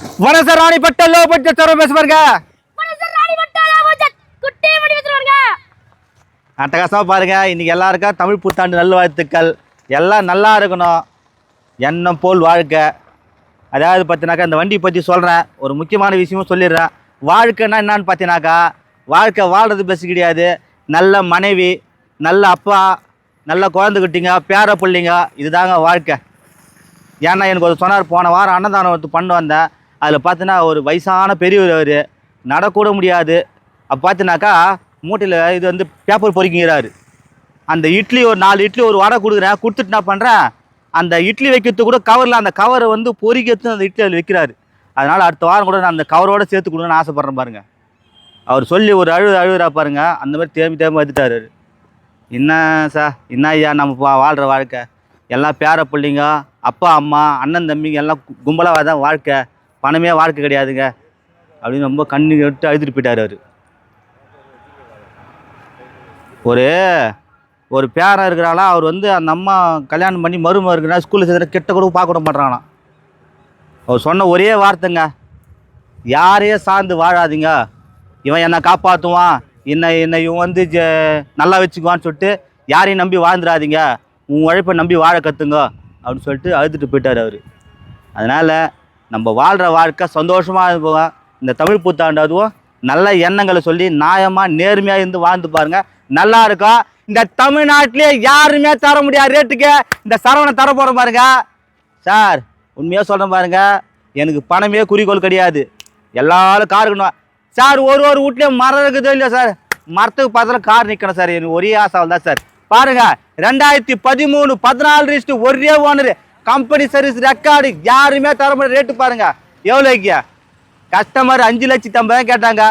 வணக்கம் சார் ராணிப்பட்ட low budget sir பேச பாருங்க குட்டி மணி வச்சிருவாங்க அட்டகாசமாக பாருங்க இன்னைக்கு எல்லாருக்கும் தமிழ் புத்தாண்டு நல்வாழ்த்துக்கள். எல்லாம் நல்லா இருக்கணும். எண்ணம் போல் வாழ்க்கை அதாவது பார்த்தினாக்கா இந்த வண்டி பற்றி சொல்கிறேன் ஒரு முக்கியமான விஷயமும் சொல்லிடுறேன். வாழ்க்கைன்னா என்னன்னு பார்த்தீங்கன்னாக்கா வாழ்க்கை வாழ்றது பெஸ்ட் கிடையாது. நல்ல மனைவி நல்ல அப்பா நல்ல குழந்தை குட்டிங்க பேர பிள்ளைங்க இதுதாங்க வாழ்க்கை. ஏன்னா எனக்கு ஒரு சொன்னார் போன வாரம் அன்னதானம் பண்ண வந்தேன். அதில் பார்த்தீங்கன்னா ஒரு வயசான பெரியவர் அவர் நடக்கூட முடியாது. அப்போ பார்த்தினாக்கா மூட்டையில் இது வந்து பேப்பர் பொறிக்கிறாரு. அந்த இட்லி ஒரு நாலு இட்லி ஒரு வடை கொடுக்குறேன் கொடுத்துட்டு என்ன பண்ணுறேன் அந்த இட்லி வைக்கிறதுக்கு கூட கவரில் அந்த கவரை வந்து பொறிக்கிறது அந்த இட்லி அதில் வைக்கிறாரு. அதனால் அடுத்த வாரம் கூட நான் அந்த கவரோட சேர்த்து கொடுங்கன்னு ஆசைப்பட்றேன் பாருங்கள் அவர் சொல்லி ஒரு அழு அழுகுறா பாருங்க. அந்த மாதிரி தேம்பி தேம்பி வந்துட்டார் என்ன சார் என்ன ஐயா? நம்ம வாழ்கிற வாழ்க்கை. எல்லாம் பேர பிள்ளைங்க அப்பா அம்மா அண்ணன் தம்பிங்க எல்லாம் கும்பலாக தான் வாழ்க்கை. பணமே வாழ்க்கை கிடையாதுங்க அப்படின்னு ரொம்ப கண்ணு விட்டு அழுதுட்டு போயிட்டார் அவர். ஒரு ஒரு பேரன் இருக்கிறாளா அவர் வந்து அந்த அம்மா கல்யாணம் பண்ணி மருமக இருக்கிறா ஸ்கூலில் சேர்த்து கெட்ட கூட பார்க்க கூட மாட்டாங்களாம் அவர் சொன்ன ஒரே வார்த்தைங்க யாரையும் சார்ந்து வாழாதீங்க. இவன் என்னை காப்பாற்றுவான் என்னை என்னை இவன் வந்து ஜ- நல்லா வச்சுக்குவான்னு சொல்லிட்டு யாரையும் நம்பி வாழ்ந்துடாதீங்க. உன் உழைப்பை நம்பி வாழ கற்றுங்க அப்படின்னு சொல்லிட்டு அழுதுட்டு போயிட்டார் அவர். அதனால் நம்ம வாழ்கிற வாழ்க்கை சந்தோஷமாக இருப்போம் இந்த தமிழ் புத்தாண்டு அதுவும் நல்ல எண்ணங்களை சொல்லி நியாயமாக நேர்மையாக இருந்து வாழ்ந்து பாருங்கள் நல்லா இருக்கும் இந்த தமிழ்நாட்டிலே யாருமே தர முடியாத ரேட்டுக்கு இந்த சரவணை தர போகிற பாருங்க. சார் உண்மையாக சொல்கிறேன் பாருங்க. எனக்கு பணமே குறிக்கோள் கிடையாது. எல்லாரும் கார் இருக்கணும் சார் ஒரு ஒரு வீட்லேயும் மரம் இருக்குதோ இல்லையா சார்? மரத்துக்கு பக்கத்தில் கார் நிற்கணும் சார். எனக்கு ஒரே ஆசை தான் சார். பாருங்கள் ரெண்டாயிரத்தி பதிமூணு பதினாலு ரிஸ்ட்டு ஒரே ஓனர் கம்பெனி சர்வீஸ் ரெக்கார்டு யாருமே தர முடியாது ரேட்டு பாருங்க. எவ்வளோக்கியா கஸ்டமர் அஞ்சு லட்சத்தி ஐம்பது கேட்டாங்க.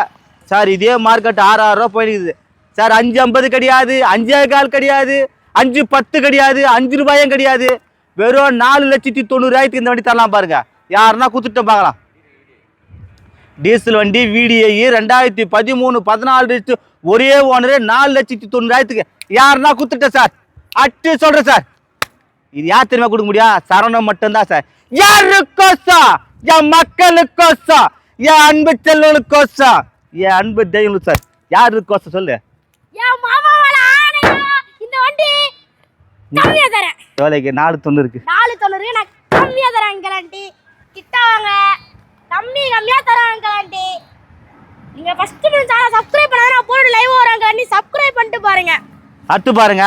சார் இதே மார்க்கெட் ஆறாயிரம் ரூபா போயிருக்குது. சார் அஞ்சு ஐம்பது கிடையாது அஞ்சே கால் கிடையாது அஞ்சு பத்து கிடையாது அஞ்சு ரூபாயும் கிடையாது. வெறும் நாலு லட்சத்தி தொண்ணூறாயிரத்துக்கு இந்த வண்டி தரலாம் பாருங்க. யாருன்னா கொடுத்துட்டு பார்க்கலாம். டீசல் வண்டி விடிஐ ரெண்டாயிரத்தி பதிமூணு பதினாலு லிஸ்ட் ஒரே ஓனரு நாலு லட்சத்தி தொண்ணூறாயிரத்துக்கு. யாருன்னா கொடுத்துட்டேன் சார். அட்டு சொல்கிறேன் சார். இது யார் தெரியுமா கொடுக்க முடியும் சரவணம் மட்டும்தான் சார். யாருக்கோசம் என் மக்களுக்கோசம் என் அன்பு செல்வனுக்கோசம் என் அன்பு தெய்வம் சார். யாருக்கோசம் சொல்லு. வண்டி கம்மியா தரேன். எவ்வளோக்கு நாலு நாலு தொண்ணூறு நான் கம்மியா தரேன் கிளாண்டி கிட்ட வாங்க. கம்மி கம்மியா தரேன் கிளாண்டி நீங்க ஃபர்ஸ்ட் சேனல் சப்ஸ்கிரைப் பண்ணாத நான் போட்டு லைவ் வரேன் கிளாண்டி சப்ஸ்கிரைப் பண்ணிட்டு பாருங்க. அடுத்து பாருங்க.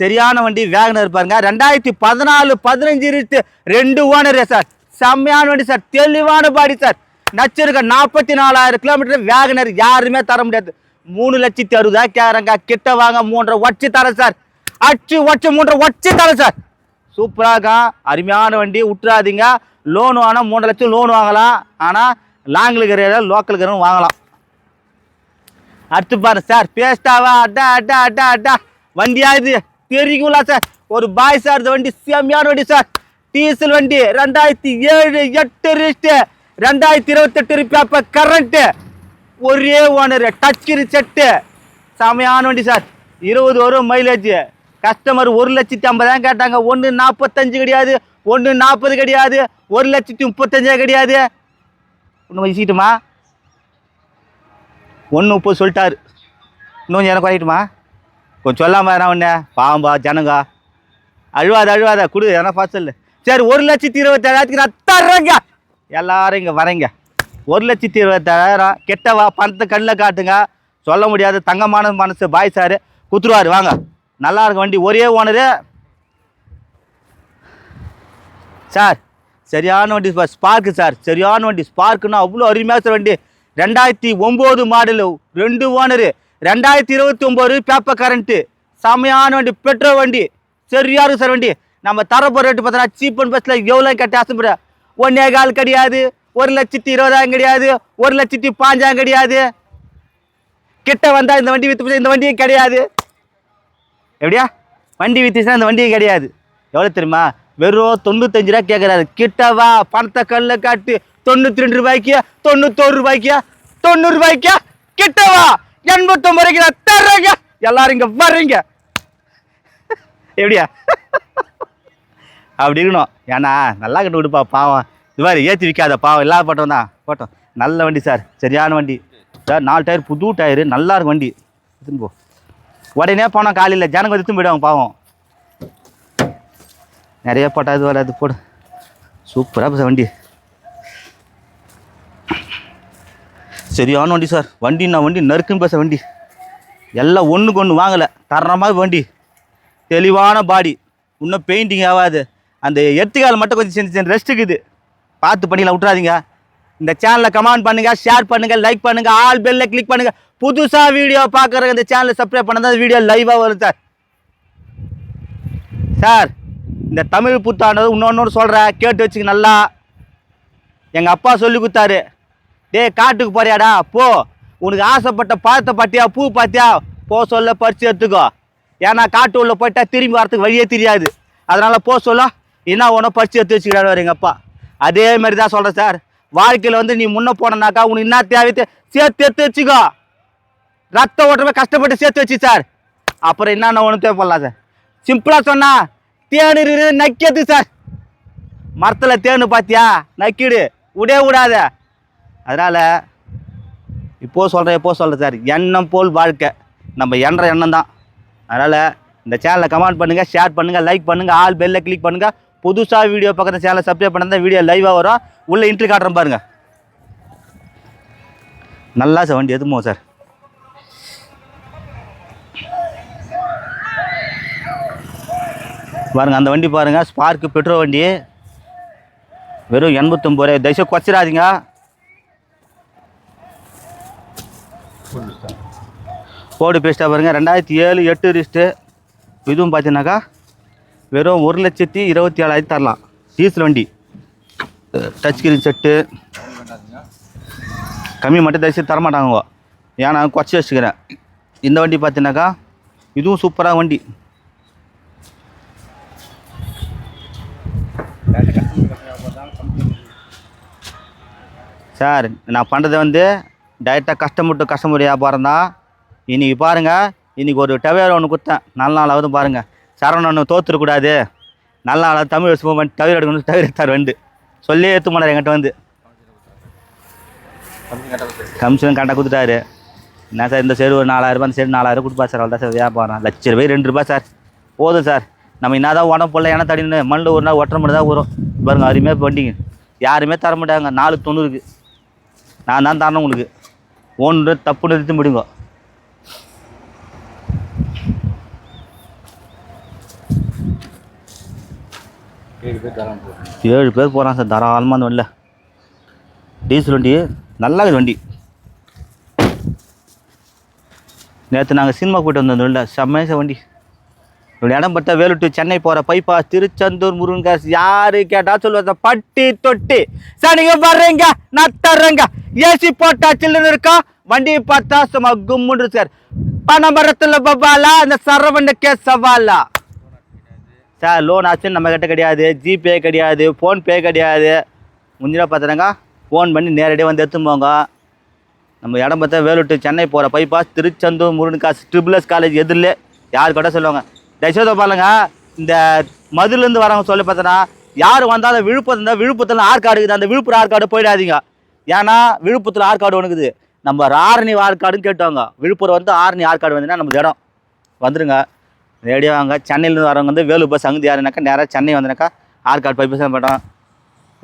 சரியான வண்டி வேகனர் பாருங்க. ரெண்டாயிரத்தி பதினாலு பதினஞ்சு இருக்கு ரெண்டு ஓனர் சார். செம்மையான வண்டி சார். தெளிவான பாடி சார். நச்சிருக்க நாற்பத்தி நாலாயிரம் கிலோமீட்டர் வேகனர் யாருமே தர முடியாது. மூணு லட்சத்தி அறுபதா கேரங்க கிட்ட வாங்க மூன்றரை ஒச்சு தரேன் சார். அச்சு ஒச்சு மூன்றரை ஒச்சு தரேன் சார். சூப்பராக அருமையான வண்டி. விட்டுறாதீங்க லோன் வாங்கினா மூன்று லட்சம் லோன் வாங்கலாம். ஆனால் லாங்கில் இருக்கிற லோக்கல் இருக்கிறவங்க வாங்கலாம். அடுத்து பாரு சார். பேஸ்டாவா அட்டா அட்டா அட்டா அட்டா வண்டியா இது? தெரியுங்களா சார்? ஒரு பாய் சார் இந்த வண்டி செம்மையான வண்டி சார். டீசல் வண்டி ரெண்டாயிரத்தி ஏழு எட்டு ரிஸ்ட்டு ரெண்டாயிரத்தி இருபத்தெட்டு பேப்பர் கரண்ட்டு ஒரே ஓனர் டச்சு செட்டு செமையான வண்டி சார். இருபது வரும் மைலேஜ் கஸ்டமர் ஒரு லட்சத்தி ஐம்பதாயிரம் கேட்டாங்க. ஒன்று நாற்பத்தஞ்சு கிடையாது ஒன்று நாற்பது கிடையாது ஒரு லட்சத்தி முப்பத்தஞ்சே கிடையாது. ஒன்று வச்சுக்கிட்டுமா ஒன்று முப்பது சொல்லிட்டாரு. இன்னும் எனக்கு குறையிட்டுமா கொஞ்சம் சொல்லாமல் என்ன ஒன்று பாம்பா ஜனங்க. அழுவாத அழுவாத. கொடு எதனா பார்சல் சரி ஒரு லட்சத்தி இருபத்தேழாயிரத்துக்கு நான் தர்றேங்க. எல்லாரும் இங்கே வரேங்க. ஒரு லட்சத்தி இருபத்தேழாயிரம். கெட்டவா பணத்தை கண்ணில் காட்டுங்க. சொல்ல முடியாது. தங்கமான மனசு பாய் சார். குத்துருவாரு. வாங்க. நல்லா இருக்கும் வண்டி. ஒரே ஓனரு. சார் சரியான வண்டி சார் ஸ்பார்க்கு சார். சரியான வண்டி. ஸ்பார்க்குன்னா அவ்வளோ அருமையாக சார் வண்டி. ரெண்டாயிரத்தி ஒம்பது மாடலு. ரெண்டு ஓனரு. ரெண்டாயிரத்தி இருபத்தி ஒம்பது பேப்பர் கரண்ட்டு செமையான வண்டி பெட்ரோல் வண்டி சரியாக இருக்கு சார் வண்டி. நம்ம தரப்போ ரேட்டு பார்த்தோன்னா சீப் அண்ட் பஸ்ஸில் எவ்வளோ கட்டி ஆசைப்படுற ஒன்னே கால் கிடையாது ஒரு லட்சத்தி இருபதாயிரம் கிடையாது ஒரு லட்சத்தி பாஞ்சாயிரம் கிடையாது. கிட்ட வந்தால் இந்த வண்டி விற்று இந்த வண்டியும் கிடையாது. எப்படியா? வண்டி வித்துச்சுன்னா இந்த வண்டியும் கிடையாது. எவ்வளோ தெரியுமா? வெறும் தொண்ணூத்தஞ்சு ரூபா கேட்குறாரு கிட்ட வா பணத்தை கல்ல காட்டு. தொண்ணூற்றி ரெண்டு ரூபாய்க்கு தொண்ணூத்தோரு ரூபாய்க்கு தொண்ணூறு ரூபாய்க்கு கிட்ட வா. எண்பத்தொம்பது ரூபாய்க்கு நான் தர்றேங்க எல்லாரும் இங்கே வர்றீங்க. எப்படியா? அப்படி இருக்கணும். ஏன்னா நல்லா கட்டு விடுப்பா பாவம். இது மாதிரி ஏற்றி விற்காத பாவம். இல்லாத பட்டம் தான். போட்டோம். நல்ல வண்டி சார். சரியான வண்டி. சார் நாலு டயர் புது டயரு. நல்லா இருக்கும் வண்டி. எடுத்துன்னு போ. உடனே போனோம் காலையில் ஜனங்க எடுத்து போயிடுவாங்க பாவம். நிறைய போட்டா இது வராது போடு. சூப்பராக வண்டி. சரியான வண்டி சார். வண்டி நான் வண்டி நறுக்குன்னு பேச வண்டி. எல்லாம் ஒன்றுக்கு ஒன்று வாங்கலை. தரமாக வண்டி. தெளிவான பாடி இன்னும் பெயிண்டிங் ஆகாது. அந்த எத்துக்கால் மட்டும் கொஞ்சம் சின்ன சின்ன ரெஸ்ட்டுக்குது பார்த்து பண்ணிக்கலாம் விட்றாதீங்க இந்த சேனலை கமெண்ட் பண்ணுங்கள் ஷேர் பண்ணுங்கள் லைக் பண்ணுங்கள் ஆல் பெல்ல கிளிக் பண்ணுங்கள் புதுசாக வீடியோ பார்க்குறவங்க இந்த சேனலை சப்ஸ்கிரைப் பண்ணால் வீடியோ லைவாக வரும் சார். சார் இந்த தமிழ் புத்தாண்டு இன்னொன்று சொல்கிறேன் கேட்டு வச்சுக்க நல்லா. எங்கள் அப்பா சொல்லி கொடுத்தாரு. டே காட்டுக்கு போறியாடா போ. உனக்கு ஆசைப்பட்ட பழத்தை பார்த்தியா பூ பார்த்தியா போ சொல்ல பறிச்சு எடுத்துக்கோ. ஏன்னா காட்டு உள்ள போயிட்டா திரும்பி வரத்துக்கு வழியே தெரியாது. அதனால் போ சொல்ல. என்ன ஒன்றும் பறிச்சு எடுத்து வச்சுக்கிறாரு எங்கள் அப்பா. அதே மாதிரி தான் சொல்கிறேன் சார். வாழ்க்கையில் வந்து நீ முன்னே போனனாக்கா உனக்கு என்ன தேவை சேர்த்து எடுத்து வச்சுக்கோ. ரத்த ஓட்டமே கஷ்டப்பட்டு சேர்த்து வச்சு சார். அப்புறம் என்னென்ன ஒன்று தேவைப்படலாம் சார். சிம்பிளாக சொன்னால் தேனு நக்கியது சார். மரத்தில் தேனு பார்த்தியா நக்கிடு. விடே விடாத. அதனால் இப்போ சொல்கிறேன் எப்போ சொல்கிறேன் சார். எண்ணம் போல் வாழ்க்கை. நம்ம எண்ற எண்ணம் தான். அதனால் இந்த சேனலை கமெண்ட் பண்ணுங்கள் ஷேர் பண்ணுங்கள் லைக் பண்ணுங்கள் ஆல் பெல்லில் கிளிக் பண்ணுங்கள் புதுசாக வீடியோ பக்கத்தில் சேனலை சப்ஸ்கிரைப் பண்ணால் வீடியோ லைவாக வரும். உள்ளே இன்ட்ரி காட்டுறேன் பாருங்கள் நல்லா சார் வண்டி எதுமோ சார். பாருங்க அந்த வண்டி பாருங்கள் ஸ்பார்க்கு பெட்ரோல் வண்டி. வெறும் எண்பத்தொம்பது ரூபாய். தயவுசெய்து குறைச்சிடாதீங்க. போர்டு பேஸ்ட்டாக பாருங்கள் ரெண்டாயிரத்தி ஏழு எட்டு ரிஸ்ட்டு இதுவும் பார்த்தீங்கன்னாக்கா வெறும் ஒரு லட்சத்தி இருபத்தி ஏழாயிரத்தி தரலாம் டீசல் வண்டி. டச் ஸ்க்ரீன் செட்டு கம்மி மட்டும் தரிசி தரமாட்டாங்க ஏன்னா குறைச்சி வச்சுக்கிறேன். இந்த வண்டி பார்த்தீங்கன்னாக்கா இதுவும் சூப்பராக வண்டி. சார் நான் பண்ணுறது வந்து டைரெக்டாக கஸ்டமர் டு கஸ்டமர் வியாபாரம் தான். இன்றைக்கி பாருங்கள் இன்றைக்கி ஒரு டவேர் ஒன்று கொடுத்தேன் நல்ல நாளாவது பாருங்கள் சரவணன் ஒன்று தோத்துடக்கூடாது நல்ல நாளாவது தமிழ் வருஷம் டவேர் எடுக்கணும் டவேர் எடுத்தார் வந்து சொல்லி எடுத்து போனார் என்கிட்ட வந்து. கமிஷன் கரெக்டாக கொடுத்துட்டாரு. என்ன சார் இந்த சைடு ஒரு நாலாயிரம் ரூபாய் அந்த சைடு நாலாயிரம் கொடுப்பா சார். அவ்வளோதான் சார் வியாபாரம். லட்ச ரூபாய் ரெண்டு ரூபாய் சார். போதும் சார். நம்ம என்ன தான் உடம்பு போடல ஏன்னா தடினு மண்ணில் ஒரு நாள் ஒட்டுற மட்டும் தான் வரும் பாருங்க அருமையாக பண்ணிங்க யாருமே தர மாட்டாங்க. நாலு தொண்ணூறுக்கு. நான் தான் தரணும் உங்களுக்கு. ஒன்று தப்புன்னு எடுத்து முடியுங்க ஏழு பேர் ஏழு பேர் போகிறான் சார் தாராளமாக அந்த வண்டியில். டீசல் வண்டி நல்லா இருக்குது வண்டி. நேற்று நாங்கள் சினிமா போயிட்டு வந்தோம் இல்லை செம்மையா வண்டி. ஒரு இடம் பார்த்தா வேலுட்டு சென்னை போகிற பைப்பா திருச்செந்தூர் முருகன் யாரு கேட்டா சொல்லுவாங்க பட்டி தொட்டி. சார் நீங்கள் வர்றீங்க நான் தர்றேங்க. ஏசி போட்டா சில்லுன்னு இருக்கா? வண்டி பார்த்தா சும்மா கும்முன்னு இருக்கார் பணமரத்தில் பபாலா அந்த கே சவாலா. சார் லோன் ஆப்ஷன் நம்மக்கிட்ட கிடையாது. ஜிபே கிடையாது. ஃபோன்பே கிடையாது. முந்தினா பார்த்துனாங்க ஃபோன் பண்ணி நேரடியாக வந்து எடுத்துன்னு போங்க நம்ம இடம் பார்த்தா வேலூர் சென்னை போகிற பைபாஸ் திருச்செந்தூர் முருகன்காஸ் ட்ரிபிள்எஸ் காலேஜ் எதிரில் யார் கூட சொல்லுவாங்க? தயவுசெய்து பாருங்க இந்த மதுலேருந்து வரவங்க சொல்லி பார்த்தோன்னா யார் வந்தாலும் விழுப்புரம் இருந்தால் விழுப்புரத்தில் ஆற்காடு இருக்குது. அந்த விழுப்புரம் ஆற்காடு போயிடாதீங்க. ஏன்னா விழுப்புரத்தில் ஆற்காடு ஒன்றுக்குது நம்ம ஆரணி ஆற்காடுன்னு கேட்டுவாங்க விழுப்புரம் வந்து ஆரணி ஆற்காடு வந்தீங்கன்னா நம்ம இடம். வந்துடுங்க ரேடியோ வாங்க. சென்னையிலேருந்து வரவங்க வந்து வேலூர் பஸ் அங்கே யாருனாக்கா நேராக சென்னை வந்தனாக்கா ஆற்காடு பைபாஸ் தான் பண்ணுறோம்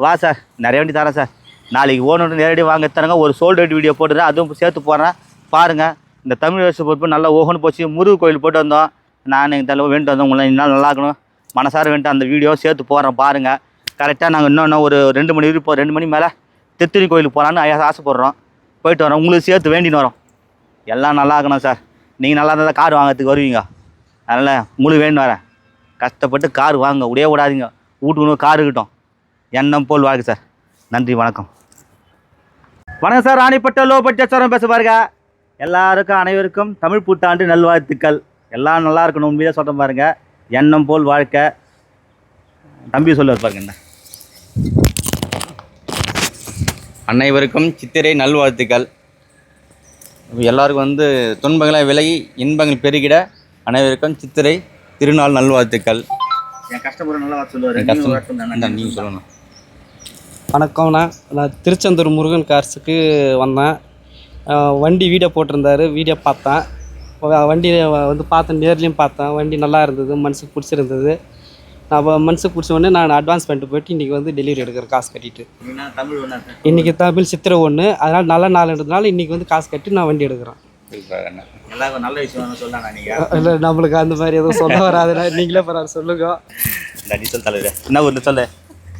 வா சார். நிறைய வண்டி தரேன் சார். நாளைக்கு ஓனர் நேரடியாக வாங்க தரங்க ஒரு சோல்டு ரேட் வீடியோ போட்டுறேன். அதுவும் சேர்த்து போடுறேன். பாருங்கள் இந்த தமிழ் வருஷம் பொறுப்பு நல்லா ஓகன்னு போச்சு. முருகு கோயில் போட்டு வந்தோம். நான் எங்கள் தலைவர் வேண்டு வந்தோம். உங்களை இன்னும் நல்லா இருக்கணும். மனசார வேண்டிட்டு அந்த வீடியோ சேர்த்து போடுறேன். பாருங்கள் கரெக்டாக நாங்கள் இன்னும் ஒரு ரெண்டு மணி இருப்போம் ரெண்டு மணி மேலே திருத்தணி கோயிலுக்கு போகலான்னு ஆசைப்படுறோம். போயிட்டு வரோம். உங்களுக்கு சேர்த்து வேண்டின்னு வரோம். எல்லாம் நல்லா இருக்கணும் சார். நீங்கள் நல்லா இருந்தால் கார் வாங்கிறதுக்கு வருவீங்க. அதனால் முழு வேணும் வரேன். கஷ்டப்பட்டு கார் வாங்க விடவே விடாதீங்க வீட்டுக்கு கார் இருக்கட்டும். எண்ணம் போல் வாழ்க்கை சார். நன்றி வணக்கம். வணக்கம் சார். ராணிப்பட்ட லோ பட்ஜெட் பேச பாருங்க. எல்லாருக்கும் அனைவருக்கும் தமிழ் புத்தாண்டு நல்வாழ்த்துக்கள். எல்லாம் நல்லா இருக்கணும் உண்மையாக சொல்கிறேன் பாருங்க. எண்ணம் போல் வாழ்க்கை. தம்பி சொல்லுவார் பாருங்க என்ன? அனைவருக்கும் சித்திரை நல்வாழ்த்துக்கள். எல்லாருக்கும் வந்து துன்பங்களை விலகி இன்பங்கள் பெருகிட அனைவருக்கும் சித்திரை திருநாள் நல்வாழ்த்துக்கள். என் கஷ்டப்படுற நல்லா சொல்லுவார். என் கஷ்டம் இந்தா, நீங்க சொல்லணும் வணக்கம்ண்ணா நான் திருச்செந்தூர் முருகன் கார்ஸுக்கு வந்தேன். வண்டி வீடியோ போட்டிருந்தாரு வீடியோ பார்த்தேன். வ- வண்டி வந்து பார்த்தேன் நேர்லேயும் பார்த்தேன். வண்டி நல்லா இருந்தது மனசுக்கு பிடிச்சிருந்தது. அப்போ மனசுக்கு பிடிச்ச உடனே நான் அட்வான்ஸ் பண்ணிட்டு போயிட்டு இன்றைக்கி வந்து டெலிவரி எடுக்கிறேன் காசு கட்டிட்டு. தமிழ் ஒன்றா இன்றைக்கி தமிழ் சித்திரை ஒன்று அதனால் நல்ல நாள்ன்றதுனால இன்றைக்கி வந்து காசு கட்டி நான் வண்டி எடுக்கிறேன். எல்லாருக்கும் நல்ல விஷயம் சொல்லலாம் நீங்கள் இல்லை நம்மளுக்கு அந்த மாதிரி எதுவும் சொல்ல வராதுண்ணா நீங்களே பரவாயில்ல சொல்லுங்க. நடி சொல் தலைவர். என்ன ஊரில் சொல்லு?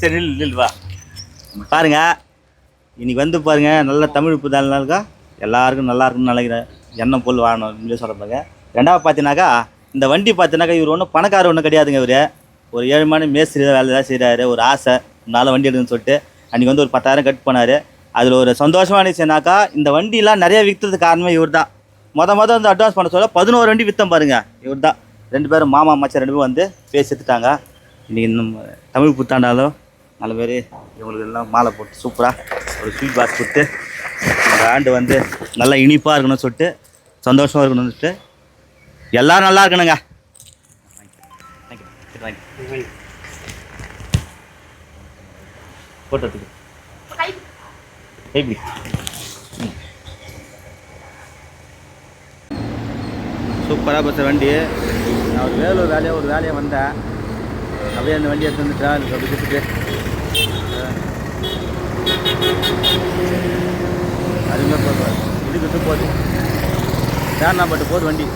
சரி நில் நில் வா. பாருங்க இன்னைக்கு வந்து பாருங்க நல்ல தமிழ் புதாளுக்கா எல்லாருக்கும் நல்லா இருக்கும்னு நினைக்கிறேன். எண்ணெய் பொருள் வாங்கணும் அப்படின்னு சொல்ல பாருங்க. ரெண்டாவது பார்த்தீங்கன்னாக்கா இந்த வண்டி பார்த்தீங்கன்னாக்கா இவர் ஒன்றும் பணக்காரர் ஒன்றும் கிடையாதுங்க இவர். ஒரு ஏழு மணி மேஸ்திரி தான் வேலை தான் செய்கிறாரு ஒரு ஆசை. நாலு வண்டி எடுக்குன்னு சொல்லிட்டு அன்றைக்கி வந்து ஒரு பத்தாயிரம் கட் பண்ணார் அதில் ஒரு சந்தோஷமான விஷயம்னாக்கா இந்த வண்டிலாம் நிறைய விற்கிறதுக்கு காரணமே இவர் தான் மொத மொதல் வந்து அட்வான்ஸ் பண்ண சொல்ல பதினோரு வண்டி விற்றம் பாருங்க. இவர் தான் ரெண்டு பேரும் மாமா மச்சான் ரெண்டு பேரும் வந்து பேசி எடுத்துட்டாங்க. இன்றைக்கி நம்ம தமிழ் புத்தாண்டாலும் நல்ல பேர் இவங்களுக்கு எல்லாம் மாலை போட்டு சூப்பராக ஒரு ஸ்வீட் பாக்ஸ் கொடுத்து இந்த ஆண்டு வந்து நல்லா இனிப்பாக இருக்கணும்னு சொல்லிட்டு சந்தோஷமாக இருக்கணும்னு சொல்லிட்டு எல்லோரும் நல்லா இருக்கணுங்க. போட்டோத்துக்கு எப்படி சூப்பராக பஸ் வண்டி. நான் ஒரு வேலூர் வேலையாக ஒரு வேலையாக வந்தேன். அப்படியே அந்த வண்டியை எடுத்து வந்து ட்ராவல் அப்படி கொடுத்துட்டு அதுமாதிரி போதும் இதுக்கு போகுது பட்டு போகுது வண்டி.